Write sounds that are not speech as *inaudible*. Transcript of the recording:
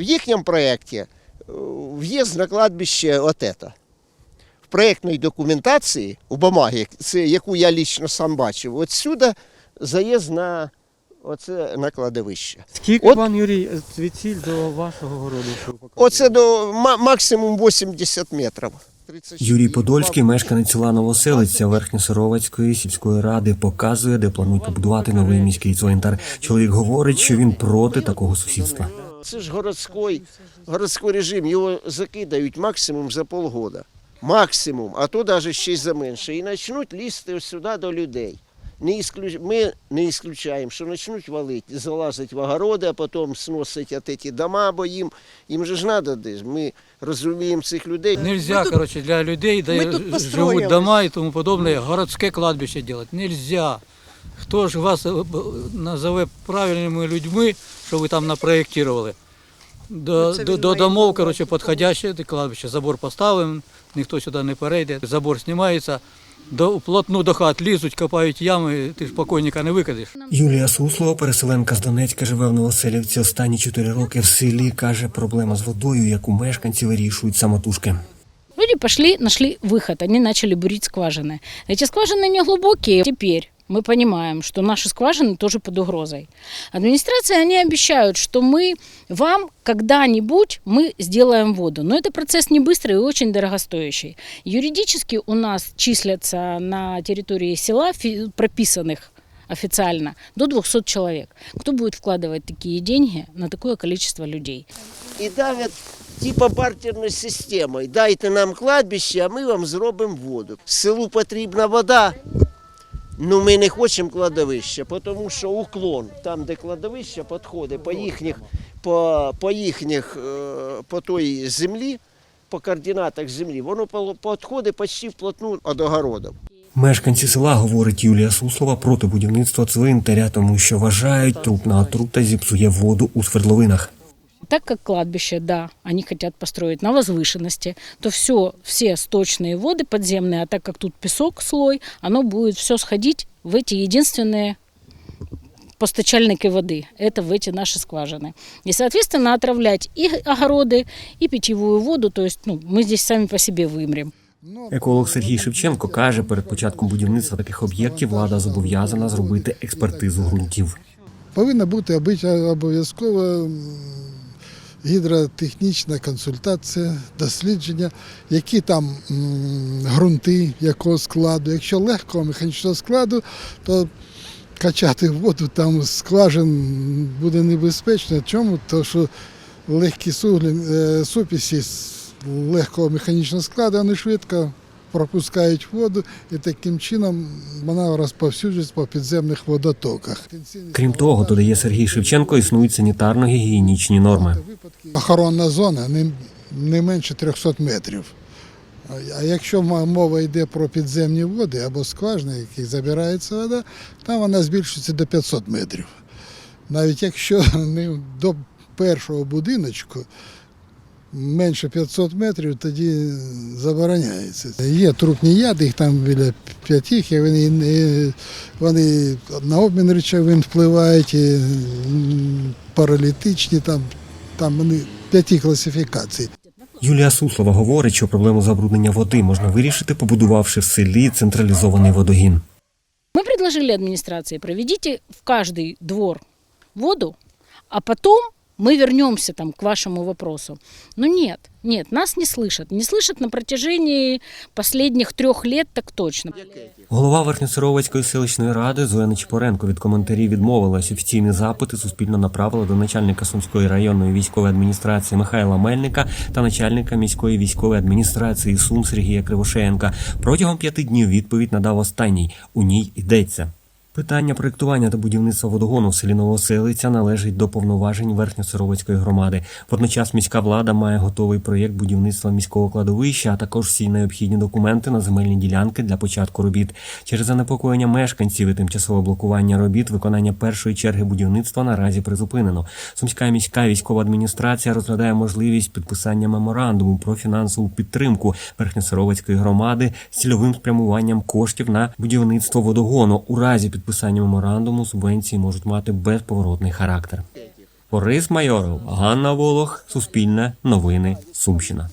В їхньому проєкті е, в'їзд на кладбище от это. В проєктній документації у бумагі, це, яку я лично сам бачив, от сюди заїзд на, оце, на кладовище. Скільки, От- пан Юрій, звідсіль до вашого городу? Оце до ма- максимум 80 метрів. 36. Юрій Подольський, мешканець села Новоселиця Верхньосоровацької сільської ради, показує, де планують побудувати новий міський цвинтар. Чоловік говорить, що він проти такого сусідства. Це ж городський, городський режим, його закидають максимум за полгода. Максимум, а то навіть ще й за менше. І почнуть лізти ось сюди до людей. Не ісключ... Ми не ісключаємо, що почнуть валити, залазити в огороди, а потім сносить от ці дома, бо їм, їм же ж треба десь. Ми розуміємо цих людей. Нельзя, короче, для людей, де живуть дома і тому подобне, городське кладбище делать. Нельзя. Хто ж вас е, б- назове правильними людьми, що ви там напроєктували? До, до, до домов, короче, підходяще до кладбища. Забор поставимо, ніхто сюди не перейде, забор знімається, до, плотну до хат лізуть, копають ями, ти ж покойника не викидиш. Юлія Суслова, переселенка з Донецька, живе в Новоселівці останні чотири роки в селі. каже, проблема з водою, яку мешканці вирішують самотужки. Люди пошли, нашли выход, они начали бурить скважины. Эти скважины не глубокие. Теперь мы понимаем, что наши скважины тоже под угрозой. Администрация, они обещают, что мы вам когда-нибудь мы сделаем воду. Но это процесс не быстрый и очень дорогостоящий. Юридически у нас числятся на территории села прописанных официально до 200 человек. Кто будет вкладывать такие деньги на такое количество людей? І давлять типа бартерною системою. Дайте нам кладбище, а ми вам зробимо воду. Селу потрібна вода. Ну, ми не хочемо кладовища, тому що уклон, там, де кладовище, підходить по їхніх, по, по їхніх, е, по той землі, по координатах землі, воно підходить почти вплотну від огородів. Мешканці села, говорить Юлія Суслова, проти будівництва цвинтаря, тому що вважають, трупна отрута зіпсує воду у свердловинах. Так как кладбище, да, они хотят построить на возвышенности, то все, все сточные воды подземные, а так как тут песок, слой, оно будет все сходить в эти единственные постачальники воды. Это в эти наши скважины. И, соответственно, отравлять и огороды, и питьевую воду. То есть ну, мы здесь сами по себе вымрем. Еколог Сергій Шевченко каже, перед початком будівництва таких об'єктів влада зобов'язана зробити експертизу ґрунтів. Повинна бути обич- обов'язково м, гідротехнічна консультація, дослідження, які там ґрунти, якого складу. Якщо легкого механічного складу, то качати воду там з скважин буде небезпечно. Чому? Тому що легкі е, суписі з легкого механічного складу вони швидко пропускають воду і таким чином вона розповсюджується по підземних водотоках. Крім того, додає Сергій Шевченко, існують санітарно-гігієнічні норми. Охоронна зона не, не менше 300 метрів. А- якщо мова йде про підземні води або скважини, яких забирається вода, там вона збільшується до 500 метрів. Навіть якщо *laughs* не до першого будиночку менше 500 метрів, тоді забороняється. Є трупні яди, їх там біля п'ятих, і вони, вони на обмін речовин впливають, і паралітичні, там, там вони п'яті класифікацій. Юлія Суслова говорить, що проблему забруднення води можна вирішити, побудувавши в селі централізований водогін. Мы предложили администрации, проведите в каждый двор воду, а потом мы вернемся там к вашему вопросу. Но нет, нет, нас не слышат. Не слышат на протяжении последних трех лет так точно. Голова Верхньосировацької селищної ради Зоя Нечипоренко від коментарів відмовилась. Офіційні запити суспільно направила до начальника Сумської районної військової адміністрації Михайла Мельника та начальника міської військової адміністрації Сум Сергія Кривошеєнка. Протягом п'яти днів відповідь надав останній. У ній йдеться. Питання проєктування та будівництва водогону в селі Новоселиця належить до повноважень Верхньосировицької громади. Водночас міська влада має готовий проєкт будівництва міського кладовища, а також всі необхідні документи на земельні ділянки для початку робіт. Через занепокоєння мешканців і тимчасове блокування робіт виконання першої черги будівництва наразі призупинено. Сумська міська військова адміністрація розглядає можливість підписання меморандуму про фінансову підтримку Верхньосировицької громади з цільовим спрямуванням коштів на будівництво водогону. У разі підписання меморандуму субвенції можуть мати безповоротний характер. Борис Майоров, Ганна Волох, Суспільне, Новини, Сумщина.